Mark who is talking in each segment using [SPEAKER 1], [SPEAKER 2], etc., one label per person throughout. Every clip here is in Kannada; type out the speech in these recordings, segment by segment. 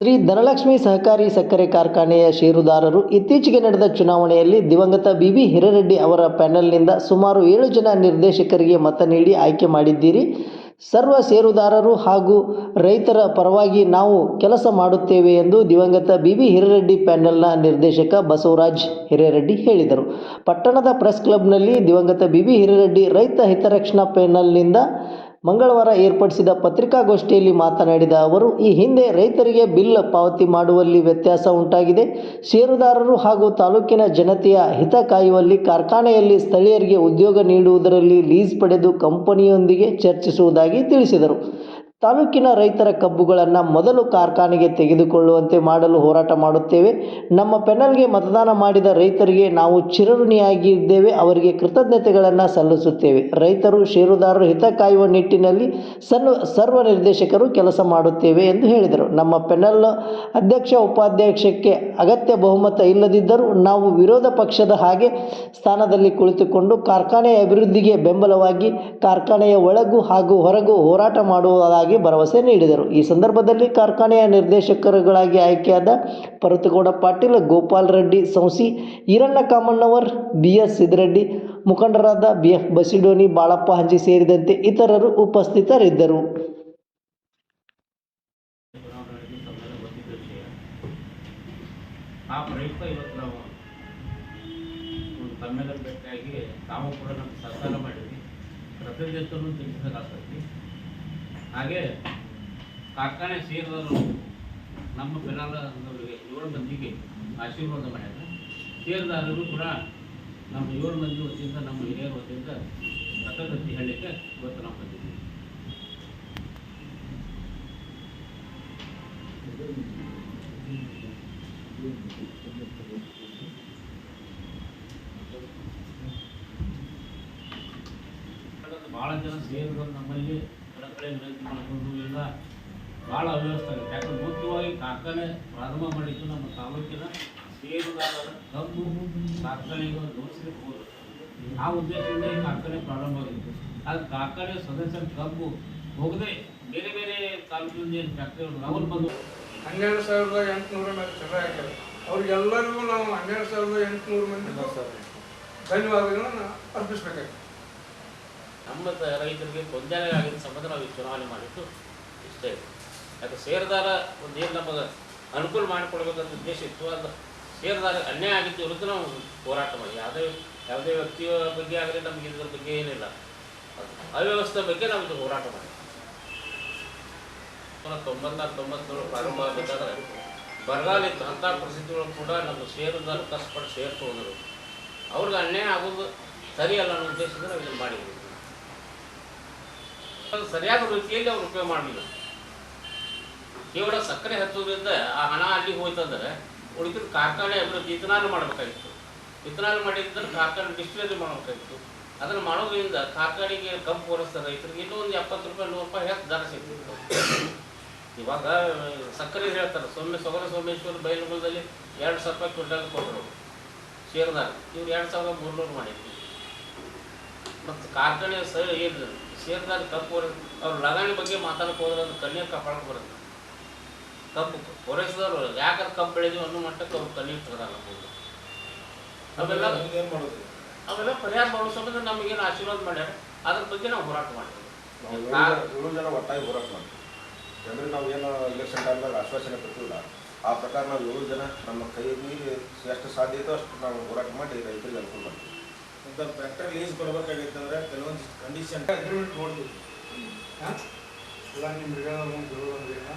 [SPEAKER 1] ಶ್ರೀ ಧನಲಕ್ಷ್ಮಿ ಸಹಕಾರಿ ಸಕ್ಕರೆ ಕಾರ್ಖಾನೆಯ ಷೇರುದಾರರು ಇತ್ತೀಚೆಗೆ ನಡೆದ ಚುನಾವಣೆಯಲ್ಲಿ ದಿವಂಗತ ಬಿಬಿ ಹಿರೆರೆಡ್ಡಿ ಅವರ ಪ್ಯಾನೆಲ್ನಿಂದ ಸುಮಾರು ಏಳು ಜನ ನಿರ್ದೇಶಕರಿಗೆ ಮತ ನೀಡಿ ಆಯ್ಕೆ ಮಾಡಿದ್ದೀರಿ. ಸರ್ವ ಷೇರುದಾರರು ಹಾಗೂ ರೈತರ ಪರವಾಗಿ ನಾವು ಕೆಲಸ ಮಾಡುತ್ತೇವೆ ಎಂದು ದಿವಂಗತ ಬಿಬಿ ಹಿರೇರೆಡ್ಡಿ ಪ್ಯಾನೆಲ್ನ ನಿರ್ದೇಶಕ ಬಸವರಾಜ್ ಹಿರೇರೆಡ್ಡಿ ಹೇಳಿದರು. ಪಟ್ಟಣದ ಪ್ರೆಸ್ ಕ್ಲಬ್ನಲ್ಲಿ ದಿವಂಗತ ಬಿಬಿ ಹಿರೇರೆಡ್ಡಿ ರೈತ ಹಿತರಕ್ಷಣಾ ಪ್ಯಾನೆಲ್ನಿಂದ ಮಂಗಳವಾರ ಏರ್ಪಡಿಸಿದ ಪತ್ರಿಕಾಗೋಷ್ಠಿಯಲ್ಲಿ ಮಾತನಾಡಿದ ಅವರು, ಈ ಹಿಂದೆ ರೈತರಿಗೆ ಬಿಲ್ ಪಾವತಿ ಮಾಡುವಲ್ಲಿ ವ್ಯತ್ಯಾಸ ಉಂಟಾಗಿದೆ. ಷೇರುದಾರರು ಹಾಗೂ ತಾಲೂಕಿನ ಜನತೆಯ ಹಿತ ಕಾಯುವಲ್ಲಿ ಕಾರ್ಖಾನೆಯಲ್ಲಿ ಸ್ಥಳೀಯರಿಗೆ ಉದ್ಯೋಗ ನೀಡುವುದರಲ್ಲಿ ಲೀಸ್ ಪಡೆದು ಕಂಪನಿಯೊಂದಿಗೆ ಚರ್ಚಿಸುವುದಾಗಿ ತಿಳಿಸಿದರು. ತಾಲೂಕಿನ ರೈತರ ಕಬ್ಬುಗಳನ್ನು ಮೊದಲು ಕಾರ್ಖಾನೆಗೆ ತೆಗೆದುಕೊಳ್ಳುವಂತೆ ಮಾಡಲು ಹೋರಾಟ ಮಾಡುತ್ತೇವೆ. ನಮ್ಮ ಪೆನಲ್ಗೆ ಮತದಾನ ಮಾಡಿದ ರೈತರಿಗೆ ನಾವು ಚಿರಋಣಿಯಾಗಿದ್ದೇವೆ ಅವರಿಗೆ ಕೃತಜ್ಞತೆಗಳನ್ನು ಸಲ್ಲಿಸುತ್ತೇವೆ. ರೈತರು, ಷೇರುದಾರರು ಹಿತ ಕಾಯುವ ನಿಟ್ಟಿನಲ್ಲಿ ಸನ್ ಸರ್ವ ನಿರ್ದೇಶಕರು ಕೆಲಸ ಮಾಡುತ್ತೇವೆ ಎಂದು ಹೇಳಿದರು. ನಮ್ಮ ಪೆನಲ್ ಅಧ್ಯಕ್ಷ, ಉಪಾಧ್ಯಕ್ಷಕ್ಕೆ ಅಗತ್ಯ ಬಹುಮತ ಇಲ್ಲದಿದ್ದರೂ ನಾವು ವಿರೋಧ ಪಕ್ಷದ ಹಾಗೆ ಸ್ಥಾನದಲ್ಲಿ ಕುಳಿತುಕೊಂಡು ಕಾರ್ಖಾನೆಯ ಅಭಿವೃದ್ಧಿಗೆ ಬೆಂಬಲವಾಗಿ ಕಾರ್ಖಾನೆಯ ಒಳಗೂ ಹಾಗೂ ಹೊರಗೂ ಹೋರಾಟ ಮಾಡುವುದಾಗಿ ಭರವಸೆ ನೀಡಿದರು. ಈ ಸಂದರ್ಭದಲ್ಲಿ ಕಾರ್ಖಾನೆಯ ನಿರ್ದೇಶಕರುಗಳಾಗಿ ಆಯ್ಕೆಯಾದ ಪರತಗೌಡ ಪಾಟೀಲ್, ಗೋಪಾಲ್ ರೆಡ್ಡಿ, ಸಂಸಿ ಈರಣ್ಣ ಕಾಮಣ್ಣವರ್ ಬಿ ಎಸ್ ಸಿದ್ರೆಡ್ಡಿ ಮುಖಂಡರಾದ ಬಿ ಎಫ್ ಬಸಿಡೋನಿ, ಬಾಳಪ್ಪ ಹಂಚಿ ಸೇರಿದಂತೆ ಇತರರು ಉಪಸ್ಥಿತರಿದ್ದರು.
[SPEAKER 2] ಆ ಪ್ರಯುಕ್ತ ಇವತ್ತು ನಾವು ಭೇಟಿಯಾಗಿ ತಾವು ಕೂಡ ನಮ್ಮ ಸಹಕಾರ ಮಾಡಿದ್ವಿ. ಕೃತಜ್ಞತೆಯನ್ನು ತಿಳಿಸಬೇಕಾಗ್ತೈತಿ ಹಾಗೆ ಕಾರ್ಖಾನೆ ಸೇರಿದವರು ನಮ್ಮ ಬೆನಾಲದವರಿಗೆ ಏಳು ಮಂದಿಗೆ ಆಶೀರ್ವಾದ ಮಾಡಿದ್ರು. ಸೇರಿದಾರರು ಕೂಡ ನಮ್ಮ ಏಳು ಮಂದಿ ವತಿಯಿಂದ, ನಮ್ಮ ಹಿರಿಯರ ವತಿಯಿಂದ ಕಥಗತಿ ಹೇಳಲಿಕ್ಕೆ ಇವತ್ತು ನಾವು ಬಂದಿದ್ದೀವಿ. ಭಾಳ ಜನ ಸೇರಿದ್ರು ನಮ್ಮಲ್ಲಿ. ವಿನಂತಿ ಮಾಡಿಕೊಂಡು ಎಲ್ಲ ಭಾಳ ಅವ್ಯವಸ್ಥೆ ಆಗುತ್ತೆ ಯಾಕಂದ್ರೆ ಮುಖ್ಯವಾಗಿ ಕಾರ್ಖಾನೆ ಪ್ರಾರಂಭ ಮಾಡಿದ್ದು ನಮ್ಮ ತಾಲೂಕಿನ ಕಬ್ಬು ಕಾರ್ಖಾನೆಗೆ ದೋಷಿಸಲಿಕ್ಕೆ ಹೋದ್ರು ಆ ಉದ್ದೇಶದಿಂದ ಈ ಕಾರ್ಖಾನೆ ಪ್ರಾರಂಭ ಆಗಿತ್ತು. ಆದ್ರೆ ಕಾರ್ಖಾನೆ ಸದಸ್ಯರ ಕಬ್ಬು ಹೋಗದೆ ಬೇರೆ ಬೇರೆ ತಾಲೂಕಿನಿಂದ ಏನು ಫ್ಯಾಕ್ಟ್ರಿಗಳು ಅವ್ರು ಬಂದು
[SPEAKER 3] ಹನ್ನೆರಡು ಸಾವಿರದ ಎಂಟುನೂರ ಮೇಲೆ ಚಟ ಹಾಕ್ಯಾರ ಅವ್ರಿಗೆಲ್ಲರಿಗೂ ನಾವು ಹನ್ನೆರಡು ಸಾವಿರದ ಎಂಟುನೂರು ಮಂದಿ ಧನ್ಯವಾದಗಳನ್ನು ಅರ್ಪಿಸ್ಬೇಕಾಗ್ತದೆ
[SPEAKER 2] ನಮ್ಮ ರೈತರಿಗೆ ತೊಂದರೆ ಆಗಿದ್ದ ಸಂಬಂಧ ನಾವು ಈ ಚುನಾವಣೆ ಮಾಡಿದ್ದು ಇಷ್ಟೇ. ಯಾಕೆ ಸೇರಿದಾರ ಒಂದು ಏನು ನಮಗೆ ಅನುಕೂಲ ಮಾಡಿಕೊಡ್ಬೇಕಂತ ಉದ್ದೇಶ ಇತ್ತು, ಅದು ಸೇರಿದಾರ ಅನ್ಯಾಯ ಆಗಿದ್ದು ವಿರುದ್ಧ ನಾವು ಹೋರಾಟ ಮಾಡಿ ಯಾವುದೇ ಯಾವುದೇ ವ್ಯಕ್ತಿಯ ಬಗ್ಗೆ ಆಗಲಿ ನಮಗೆ ಇದ್ರ ಬಗ್ಗೆ ಏನಿಲ್ಲ. ಅವ್ಯವಸ್ಥೆ ಬಗ್ಗೆ ನಾವು ಇದು ಹೋರಾಟ ಮಾಡಿ ತೊಂಬತ್ನಾಲ್ಕು ತೊಂಬತ್ತೇಳು ಪ್ರಾರಂಭ ಆಗಬೇಕಾದ್ರೆ ಬರಗಾಲ ಇತ್ತು ಅಂಥ ಪರಿಸ್ಥಿತಿಗಳು ಕೂಡ ನಮ್ಮ ಷೇರುದಾರ ಕಷ್ಟಪಟ್ಟು ಷೇರ್ ತೊಗೊಂಡ್ರು. ಅವ್ರಿಗೆ ಅನ್ಯಾಯ ಆಗೋದು ಸರಿಯಲ್ಲ ಅನ್ನೋ ಉದ್ದೇಶದಿಂದ ನಾವು ಇದನ್ನು ಮಾಡಿದ್ವಿ. ಅದು ಸರಿಯಾದ ರೀತಿಯಲ್ಲಿ ಅವ್ರು ಉಪಯೋಗ ಮಾಡಲಿಲ್ಲ. ಕೇವಲ ಸಕ್ಕರೆ ಹತ್ತೋದ್ರಿಂದ ಆ ಹಣ ಅಲ್ಲಿ ಹೋಯ್ತಂದ್ರೆ ಉಳಿದ ಕಾರ್ಖಾನೆ ಅಭಿವೃದ್ಧಿ ಇಥನಾಲ್ ಮಾಡಬೇಕಾಗಿತ್ತು. ಇಥನಾಲ್ ಮಾಡಿದ್ರೆ ಕಾರ್ಖಾನೆ ಡಿಸ್ಟಿಲರಿ ಮಾಡಬೇಕಾಗಿತ್ತು. ಅದನ್ನು ಮಾಡೋದ್ರಿಂದ ಕಾರ್ಖಾನೆಗೆ ಕಬ್ಬು ಪೂರೈಸ್ತಾರೆ ರೈತರಿಗೆ ಇನ್ನೊಂದು ಎಪ್ಪತ್ತು ರೂಪಾಯಿ, ನೂರು ರೂಪಾಯಿ ಹೆಚ್ಚು ದರ ಸಿಗ್ತಿತ್ತು ಇವಾಗ ಸಕ್ಕರೆ ಹೇಳ್ತಾರೆ ಸೊಮ್ಮೆ ಸೊಗರ ಸೋಮೇಶ್ವರ ಬೈಲುಗುಳದಲ್ಲಿ ಎರಡು ಸಾವಿರ ರೂಪಾಯಿ ಕ್ವಿಂಟಲ್ ಕೊಟ್ಟರು. ಶೇರ್ದಾರ. ಇವ್ರು ಎರಡು ಸಾವಿರದ ಮೂರ್ನೂರು ಮಾಡಿದ್ರು. ಮತ್ತು ಕಾರ್ಖಾನೆ ಸ ಏನು ಸೇರಿದಾಗ ತಪ್ಪು ಅವ್ರು ಲಗಾಣಿ ಬಗ್ಗೆ ಮಾತಾಡಕ್ಕೆ ಹೋದ್ರೆ ಅದು ಕಣ್ಣೀರು ಕಾಪಾಡಕ್ಕೆ ಬರುತ್ತೆ. ಕಬ್ಬು ಪೂರೈಸಿದವರು ಯಾಕಂದ್ರೆ ಕಬ್ಬು ಬೆಳೆದೀವಿ ಅನ್ನೋ ಮಟ್ಟಕ್ಕೆ ಅವ್ರು ಕಣ್ಣೀರು ತೆಗೆದಾಗ ಅವೆಲ್ಲ
[SPEAKER 4] ಏನ್ ಮಾಡೋದು?
[SPEAKER 2] ಅವೆಲ್ಲ ಪರಿಹಾರ ಮಾಡೋ ಸಂಬಂಧ ನಮಗೇನು ಆಶೀರ್ವಾದ ಮಾಡ್ಯಾರ? ಅದ್ರ ಬಗ್ಗೆ ನಾವು ಹೋರಾಟ ಮಾಡ್ತೀವಿ.
[SPEAKER 4] ಏಳು ಜನ- ಒಟ್ಟಾಗಿ ಹೋರಾಟ ಮಾಡ್ತೀವಿ. ಅಂದ್ರೆ ನಾವು ಏನು ಇಲೆಕ್ಷನ್ ಟೈಮ್ದಾಗ ಆಶ್ವಾಸನೆ ಕೊಡ್ತೀವಲ್ಲ ಆ ಪ್ರಕಾರ ನಾವು ಏಳು ಜನ ನಮ್ಮ ಕೈಯಲ್ಲಿ ಎಷ್ಟು ಸಾಧ್ಯ ಇತ್ತೋ ಅಷ್ಟು ನಾವು ಹೋರಾಟ ಮಾಡಿ ರೈತರಿಗೆ ಅನುಕೂಲ ಮಾಡ್ತೀವಿ.
[SPEAKER 5] ಇಂಥ ಫ್ಯಾಕ್ಟರಿ ಲೀಸ್ ಅಂದ್ರೆ ಕೆಲವೊಂದು ಕಂಡೀಷನ್
[SPEAKER 3] ಅಗ್ರಿಮೆಂಟ್ ನೋಡ್ತೀವಿ ಹಾಂ? ಎಲ್ಲ ನಿಮ್ಮ ಒಂದು ಬರೋದಿಲ್ಲ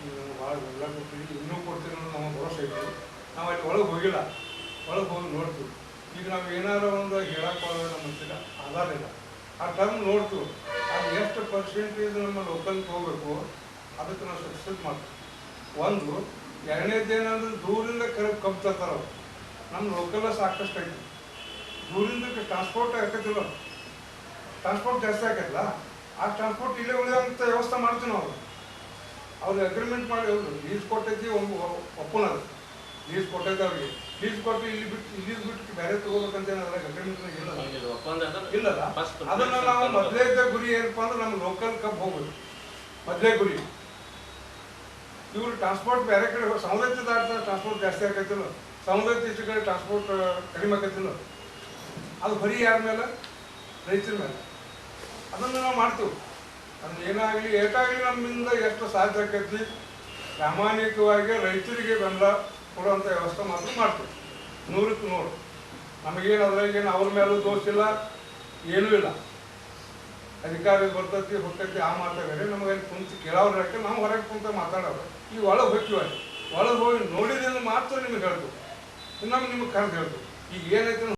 [SPEAKER 3] ನೀವು ಭಾಳ ಎಲ್ಲ ಕೊಡ್ತೀವಿ ಇನ್ನೂ ಕೊಡ್ತೀರ ಅನ್ನೋದು ನಮಗೆ ಭರವಸೆ ಐತಿ. ನಾವು ಅಲ್ಲಿ ಒಳಗೆ ಹೋಗಿಲ್ಲ. ಒಳಗೆ ಹೋಗಿ ನೋಡ್ತೀವಿ. ಈಗ ನಾವು ಏನಾರ ಒಂದು ಹೇಳಕ್ಕೆ ನಮ್ಮ ಹತ್ತಿರ ಆಧಾರ ಇಲ್ಲ. ಆ ಟರ್ಮ್ ನೋಡ್ತೀವಿ. ಅದು ಎಷ್ಟು ಪರ್ಸೆಂಟೇಜ್ ನಮ್ಮ ಲೋಕಲ್ಗೆ ಹೋಗಬೇಕು, ಅದಕ್ಕೆ ನಾವು ಸಕ್ಸಸ್ ಮಾಡ್ತೀವಿ. ಒಂದು, ಎರಡನೇದೇನಂದ್ರೆ ದೂರಿಂದ ಕರೆ ಅವ್ರು ನಮ್ಮ ಲೋಕಲ್ಲ ಸಾಕಷ್ಟು ಐತಿ. ದೂರಿಂದ ಟ್ರಾನ್ಸ್ಪೋರ್ಟ್ ಆಕತಿಲ್ಲ ಟ್ರಾನ್ಸ್ಪೋರ್ಟ್ ಜಾಸ್ತಿ ಆಕೈತಲ್ಲ ಆ ಟ್ರಾನ್ಸ್ಪೋರ್ಟ್ ಇಲ್ಲೇ ಉಳಿದಂಥ ವ್ಯವಸ್ಥೆ ಮಾಡ್ತೀವಿ ನಾವು. ಅವ್ರು ಅಗ್ರಿಮೆಂಟ್ ಮಾಡಿ ಅವರು ಲೀಸ್ ಕೊಟ್ಟೈತಿ ಒಪ್ಪನದು ಲೀಸ್ ಕೊಟ್ಟೈತೆ ಅವ್ರಿಗೆ. ಲೀಸ್ ಕೊಟ್ಟು ಇಲ್ಲಿ ಬಿಟ್ಟು ಇಲ್ಲಿ ಬಿಟ್ಟು ಬೇರೆ ತಗೋಬೇಕಂತ ಏನಾದ್ರೆ ಅಗ್ರಿಮೆಂಟ್ ಇಲ್ಲ ಇಲ್ಲಲ್ಲ? ಅದನ್ನ ನಾವು ಮೊದಲೇ ಗುರಿ ಏನಪ್ಪಾ ಅಂದ್ರೆ ನಮ್ಮ ಲೋಕಲ್ ಕಪ್ ಹೋಗ್ಬೇಕು. ಮೊದಲೇ ಗುರಿ. ಇವ್ರು ಟ್ರಾನ್ಸ್ಪೋರ್ಟ್ ಬೇರೆ ಕಡೆ ಸವಲತ್ತು ದಾಟ್ತಾ ಟ್ರಾನ್ಸ್ಪೋರ್ಟ್ ಜಾಸ್ತಿ ಆಕೈತಿಲ್ಲ ಸವಲತ್ತು ಇಷ್ಟು ಕಡೆ ಟ್ರಾನ್ಸ್ಪೋರ್ಟ್ ಕಡಿಮೆ ಆಕೈತಿಲ್ಲ ಅದು ಬರೀ ಯಾರ ಮೇಲೆ? ರೈತರ ಮೇಲೆ. ಅದನ್ನು ನಾವು ಮಾಡ್ತೀವಿ. ಅದನ್ನ ಏನಾಗಲಿ, ಏಟಾಗಲಿ ನಮ್ಮಿಂದ ಎಷ್ಟು ಸಾಧ್ಯ ಆಕೈತಿ? ಪ್ರಾಮಾಣಿಕವಾಗಿ ರೈತರಿಗೆ ಬೆಂಬಲ ಕೊಡುವಂಥ ವ್ಯವಸ್ಥೆ ಮಾತ್ರ ಮಾಡ್ತೀವಿ. ನೂರಕ್ಕೆ ನೂರು. ನಮಗೇನು ಅದ್ರಾಗೇನು ಅವ್ರ ಮೇಲೂ ದೋಷ ಇಲ್ಲ, ಏನೂ ಇಲ್ಲ. ಅಧಿಕಾರಿ ಬರ್ತೈತಿ ಹೊಕ್ಕೈತಿ ಆ ಮಾತಾಡ್ರಿ ನಮಗೆ ಕುಂತು ಕೇಳೋರು ಹಾಕಿ ನಾವು ಹೊರಗೆ ಕುಂತ ಮಾತಾಡೋರು. ಈ ಒಳಗೆ ಹೋಗ್ತೀವಿ ಒಳಗೆ ಹೋಗಿ ನೋಡಿದ್ರೆ ಮಾತ್ರ ನಿಮ್ಗೆ ಹೇಳ್ತು ಇನ್ನೊಮ್ಮೆ ನಿಮ್ಗೆ ಕರೆದು ಹೇಳ್ತು ಈಗ ಏನೈತೆ